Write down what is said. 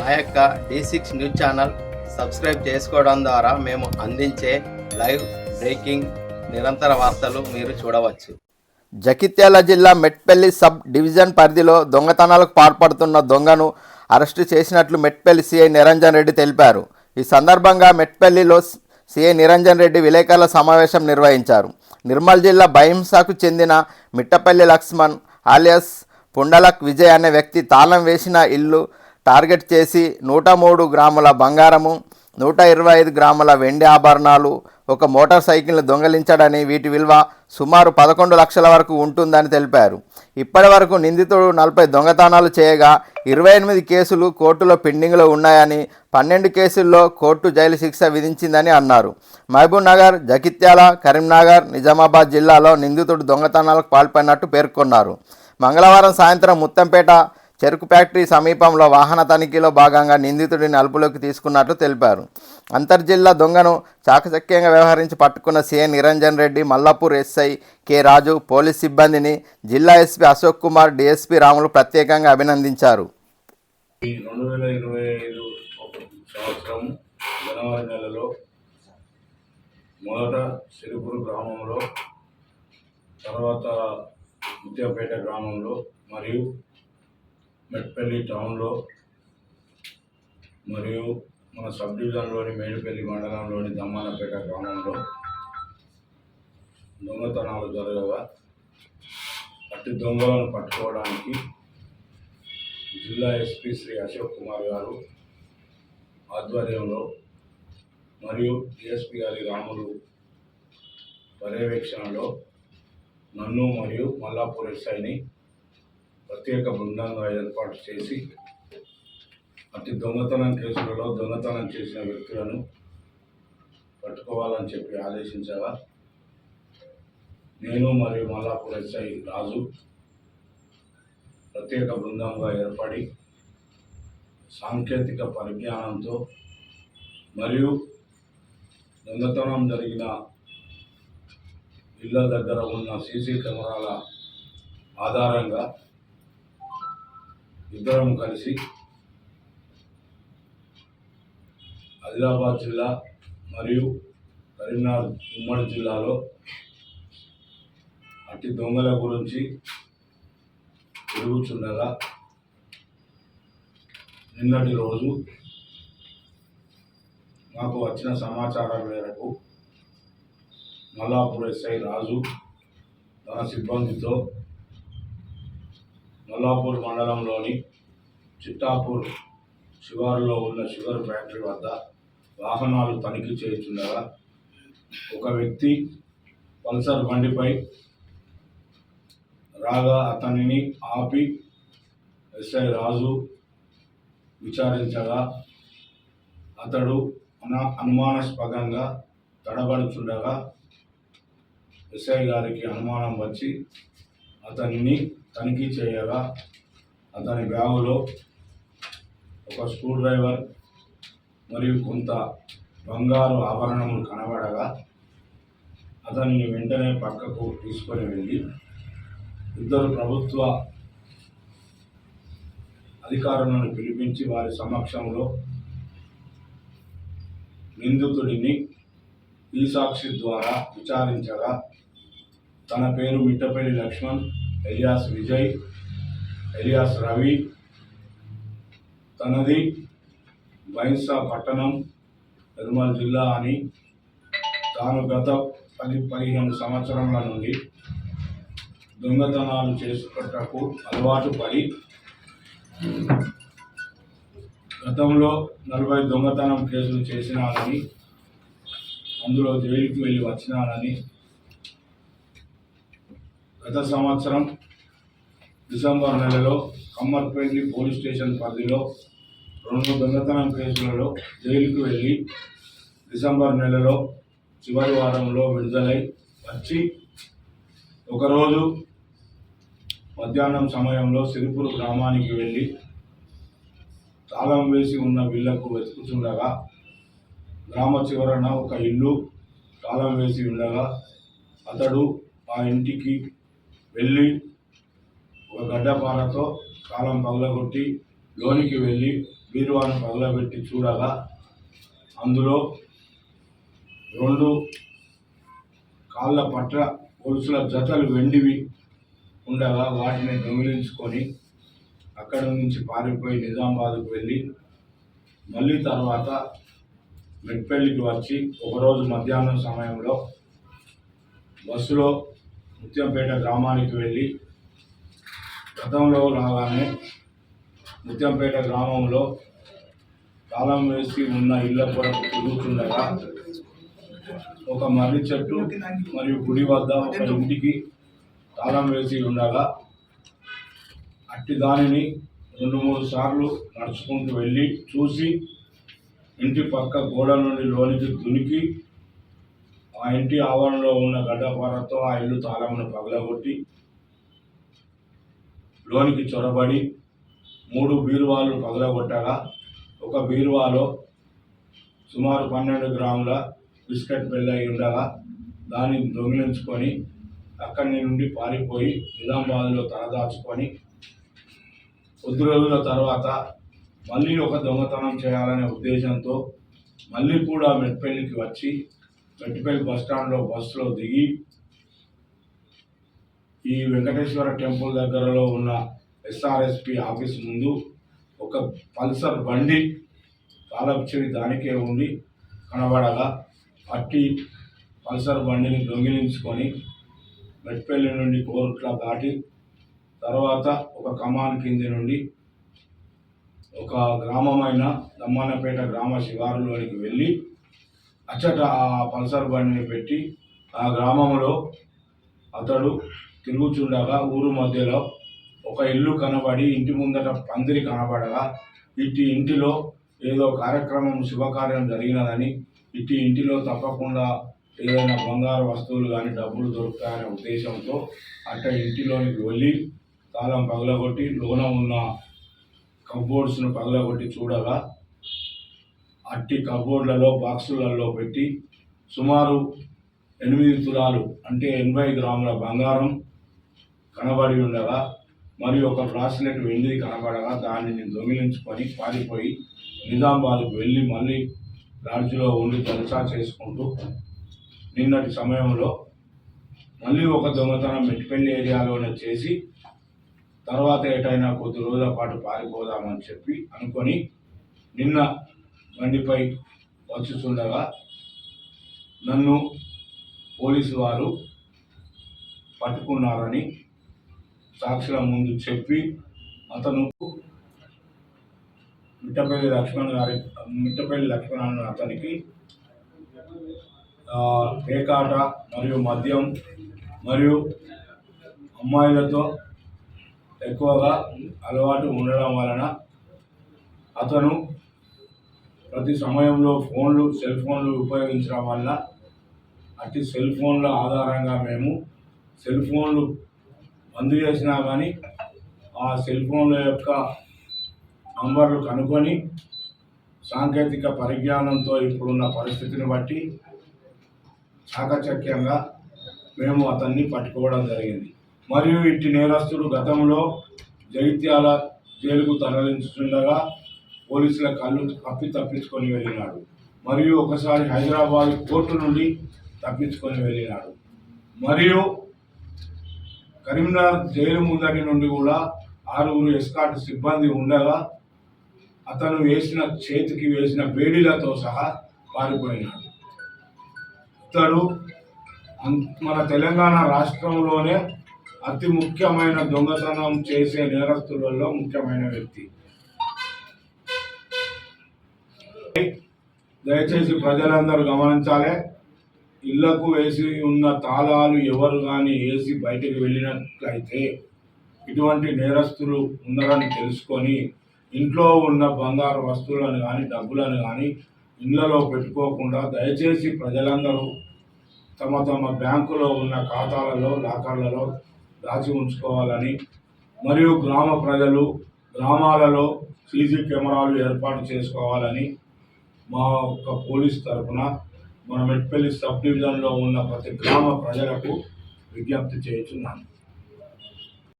మా యొక్క D six news channel subscribe చేసుకోవడం ద్వారా మేము అందించే లైవ్ బ్రేకింగ్ నిరంతర వార్తలు మీరు చూడవచ్చు. జగిత్యాల జిల్లా మెట్పల్లి సబ్ డివిజన్ పరిధిలో దొంగతనాలకు పాల్పడుతున్న దొంగను అరెస్టు చేసినట్లు మెట్పల్లి సిఐ నిరంజన్ రెడ్డి తెలిపారు. ఈ సందర్భంగా మెట్పల్లిలో సిఐ నిరంజన్ రెడ్డి విలేకరుల సమావేశం నిర్వహించారు. నిర్మల్ జిల్లా బహింసకు చెందిన మిట్టపల్లి లక్ష్మణ్ ఆలియస్ పుండలక్ విజయ్ అనే వ్యక్తి తాళం వేసిన ఇల్లు టార్గెట్ చేసి నూట మూడు గ్రాముల బంగారము నూట ఇరవై ఐదు గ్రాముల వెండి ఆభరణాలు ఒక మోటార్ సైకిల్ను దొంగలించాడని వీటి విలువ సుమారు పదకొండు లక్షల వరకు ఉంటుందని తెలిపారు. ఇప్పటి వరకు నిందితుడు నలభై దొంగతనాలు చేయగా ఇరవై ఎనిమిది కేసులు కోర్టులో పెండింగ్లో ఉన్నాయని పన్నెండు కేసుల్లో కోర్టు జైలు శిక్ష విధించిందని అన్నారు. మహబూబ్ నగర్ జగిత్యాల కరీంనగర్ నిజామాబాద్ జిల్లాలో నిందితుడు దొంగతనాలకు పాల్పడినట్టు పేర్కొన్నారు. మంగళవారం సాయంత్రం ముత్తంపేట చెరుకు ఫ్యాక్టరీ సమీపంలో వాహన తనిఖీలో భాగంగా నిందితుడిని అదుపులోకి తీసుకున్నట్లు తెలిపారు. అంతర్జిల్లా దొంగను చాకచక్యంగా వ్యవహరించి పట్టుకున్న CM Niranjan Reddy Mallapur SI K Raju police సిబ్బందిని జిల్లా ఎస్పీ అశోక్ కుమార్ డిఎస్పీ రాములు ప్రత్యేకంగా అభినందించారు. రెండు వేల ఇరవై ఐదు సంవత్సరం జనవరి నెలలో మొదట సిరిపురు గ్రామంలో తర్వాత ముత్యాపేట గ్రామంలో మరియు మెట్పల్లి టౌన్లో మరియు మన సబ్ డివిజన్లోని మేడిపల్లి మండలంలోని దమ్మానపేట గ్రామంలో దొంగతనాలు జరగగా అట్టి దొంగలను పట్టుకోవడానికి జిల్లా ఎస్పీ శ్రీ అశోక్ కుమార్ గారు ఆధ్వర్యంలో మరియు డిఎస్పీ గారి రాములు పర్యవేక్షణలో నన్ను మరియు మల్లాపూర్ ఎస్ఐని ప్రత్యేక బృందంగా ఏర్పాటు చేసి అతి దొంగతనం కేసులలో దొంగతనం చేసిన వ్యక్తులను పట్టుకోవాలని చెప్పి ఆదేశించగా నేను మరియు మల్లాపూర్ ఎస్ఐ రాజు ప్రత్యేక బృందంగా ఏర్పడి సాంకేతిక పరిజ్ఞానంతో మరియు దొంగతనం జరిగిన ఇళ్ళ దగ్గర ఉన్న సీసీ కెమెరాల ఆధారంగా ఇద్దరం కలిసి ఆదిలాబాద్ జిల్లా మరియు కరీంనగర్ ఉమ్మడి జిల్లాలో అట్టి దొంగల గురించి తిరుగుచుండగా నిన్నటి రోజు మాకు వచ్చిన సమాచారం మేరకు మల్లాపూర్ ఎస్ఐ రాజు తన సిబ్బందితో మల్లాపూర్ మండలంలోని చిట్టాపూర్ శివారులో ఉన్న షుగర్ ఫ్యాక్టరీ వద్ద వాహనాలు తనిఖీ చేస్తుండగా ఒక వ్యక్తి పల్సర్ బండిపై రాగా అతనిని ఆపి ఎస్ఐ రాజు విచారించగా అతడు అన అనుమానాస్పదంగా తడబడుచుండగా ఎస్ఐ గారికి అనుమానం వచ్చి అతన్ని తనిఖీ చేయగా అతని బ్యాగులో ఒక స్క్రూ డ్రైవర్ మరియు కొంత బంగారు ఆభరణములు కనబడగా అతన్ని వెంటనే పక్కకు తీసుకొని వెళ్ళి ఇద్దరు ప్రభుత్వ అధికారులను పిలిపించి వారి సమక్షంలో నిందితుడిని ఈ సాక్షి ద్వారా విచారించగా తన పేరు మిట్టపల్లి లక్ష్మణ్ ఎలియాస్ విజయ్ ఎలియాస్ రవి తనది బైన్సా పట్టణం నిర్మల్ జిల్లా అని తాను గత పది పదిహేను సంవత్సరాల నుండి దొంగతనాలు చేసుకున్నటకు అలవాటు పడి గతంలో నలభై దొంగతనం కేసులు చేసినానని అందులో జైలుకి వెళ్ళి వచ్చినానని గత సంవత్సరం డిసెంబర్ నెలలో కమ్మర్పల్లి పోలీస్ స్టేషన్ పరిధిలో రెండు దొంగతనం కేసులలో జైలుకు వెళ్ళి డిసెంబర్ నెలలో చివరి వారంలో విడుదలై వచ్చి ఒకరోజు మధ్యాహ్నం సమయంలో సిరిపూర్ గ్రామానికి వెళ్ళి తాళం వేసి ఉన్న వీళ్ళకు వెతుకుతుండగా గ్రామ చివరన ఒక ఇల్లు తాళం వేసి ఉండగా అతడు ఆ ఇంటికి వెళ్ళి ఒక గడ్డపారతో కాలం పగలగొట్టి లోనికి వెళ్ళి బీరువాను పగలబెట్టి చూడగా అందులో రెండు కాళ్ళ పట్ల గొలుసుల జతలు వెండివి ఉండగా వాటిని దొంగిలించుకొని అక్కడ నుంచి పారిపోయి నిజామాబాద్కు వెళ్ళి మళ్ళీ తర్వాత మెట్పల్లికి వచ్చి ఒకరోజు మధ్యాహ్నం సమయంలో బస్సులో ముత్యంపేట గ్రామానికి వెళ్ళి గతంలో రాగానే ముత్యంపేట గ్రామంలో తాళం వేసి ఉన్న ఇళ్ళ కొరకు తిరుగుతుండగా ఒక మర్రి చెట్టు మరియు గుడి వద్ద ఒక ఇంటికి తాళం వేసి ఉండగా అట్టి దానిని రెండు మూడు సార్లు నడుచుకుంటూ వెళ్ళి చూసి ఇంటి పక్క గోడ నుండి లోనికి దునికి ఆ ఇంటి ఆవరణలో ఉన్న గడ్డపారతో ఆ ఇల్లు తాళమును పగలగొట్టి లోనికి చొరబడి మూడు బీరువాలు పగలగొట్టగా ఒక బీరువాలో సుమారు పన్నెండు గ్రాముల బిస్కెట్ బెల్లై ఉండగా దాన్ని దొంగిలించుకొని అక్కడి నుండి పారిపోయి నిజామాబాద్లో తలదాచుకొని కొద్ది రోజుల తర్వాత మళ్ళీ ఒక దొంగతనం చేయాలనే ఉద్దేశంతో మళ్ళీ కూడా మెట్పల్లికి వచ్చి గట్టిపల్లి బస్టాండ్లో బస్సులో దిగి ఈ వెంకటేశ్వర టెంపుల్ దగ్గరలో ఉన్న ఎస్ఆర్ఎస్పి ఆఫీస్ ముందు ఒక పల్సర్ బండి కాలక్షరి దానికే ఉండి కనబడగా అట్టి పల్సర్ బండిని దొంగిలించుకొని మెట్పల్లి నుండి కోరుట్ల దాటి తర్వాత ఒక కమాన్ కింది నుండి ఒక గ్రామమైన దమ్మానపేట గ్రామ శివారులోనికి వెళ్ళి అచ్చట ఆ పల్సర్ బండిని పెట్టి ఆ గ్రామంలో అతడు తిరుగుచుండగా ఊరు మధ్యలో ఒక ఇల్లు కనబడి ఇంటి ముందట పందిరి కనబడగా ఇట్టి ఇంటిలో ఏదో కార్యక్రమం శుభకార్యం జరిగినదని ఇట్టి ఇంటిలో తప్పకుండా ఏదైనా బంగారు వస్తువులు కానీ డబ్బులు దొరుకుతాయనే ఉద్దేశంతో అట్ట ఇంటిలోనికి వెళ్ళి తాళం పగలగొట్టి లోన ఉన్న కబోర్డ్స్ను పగలగొట్టి చూడగా అట్టి కబోర్డ్లలో బాక్సులలో పెట్టి సుమారు ఎనిమిది తులాలు అంటే ఎనభై గ్రాముల బంగారం కనబడి ఉండగా మరియు ఒక బ్రాస్లెట్ వెండి కనబడగా దానిని దొంగిలించుకొని పారిపోయి నిజామాబాద్కు వెళ్ళి మళ్ళీ లాడ్జిలో ఉండి జలసా చేసుకుంటూ నిన్నటి సమయంలో మళ్ళీ ఒక దొంగతనం మెట్టిపల్లి ఏరియాలోనే చేసి తర్వాత ఎటైనా కొద్ది రోజుల పాటు పారిపోదామని చెప్పి అనుకొని నిన్న బండిపై వచ్చుచుండగా నన్ను పోలీసు వారు పట్టుకున్నారని సాక్షుల ముందు చెప్పి అతను మిట్టపల్లి లక్ష్మణ్ గారి మిట్టపల్లి లక్ష్మణ్ అన్న అతనికి ఆ, పేకాట మరియు మద్యం మరియు అమ్మాయిలతో ఎక్కువగా అలవాటు ఉండడం వలన అతను ప్రతి సమయంలో ఫోన్లు సెల్ ఫోన్లు ఉపయోగించడం వల్ల అట్టి సెల్ ఫోన్ల ఆధారంగా మేము సెల్ ఫోన్లు బంద్ చేసినా కానీ ఆ సెల్ ఫోన్ల యొక్క నంబర్లు కనుక్కొని సాంకేతిక పరిజ్ఞానంతో ఇప్పుడున్న పరిస్థితిని బట్టి చాకచక్యంగా మేము అతన్ని పట్టుకోవడం జరిగింది. మరియు ఇట్టి నేరస్తుడు గతంలో జైత్యాల జైలుకు తరలించుతుండగా పోలీసుల కళ్ళు కప్పి తప్పించుకొని వెళ్ళినాడు. మరియు ఒకసారి హైదరాబాద్ కోర్టు నుండి తప్పించుకొని వెళ్ళినాడు. మరియు కరీంనగర్ జైలు ముందటి నుండి కూడా ఆరుగురు ఎస్కాట్ సిబ్బంది ఉండగా అతను వేసిన చేతికి వేసిన బేడీలతో సహా పారిపోయినాడు. ఇతడు మన తెలంగాణ రాష్ట్రంలోనే అతి ముఖ్యమైన దొంగతనం చేసే నేరస్తులలో ముఖ్యమైన వ్యక్తి. దయచేసి ప్రజలందరూ గమనించాలి. ఇళ్ళకు వేసి ఉన్న తాళాలు ఎవరు కానీ వేసి బయటకు వెళ్ళినట్లయితే ఇటువంటి నేరస్తులు ఉన్నారని తెలుసుకొని ఇంట్లో ఉన్న బంగారు వస్తువులను కానీ డబ్బులను కానీ ఇళ్ళలో పెట్టుకోకుండా దయచేసి ప్రజలందరూ తమ తమ బ్యాంకులో ఉన్న ఖాతాలలో లాకర్లలో దాచి ఉంచుకోవాలని మరియు గ్రామ ప్రజలు గ్రామాలలో సీసీ కెమెరాలు ఏర్పాటు చేసుకోవాలని మా యొక్క పోలీస్ తరఫున మన మెట్పల్లి సబ్ డివిజన్లో ఉన్న ప్రతి గ్రామ ప్రజలకు విజ్ఞప్తి చేస్తున్నాను.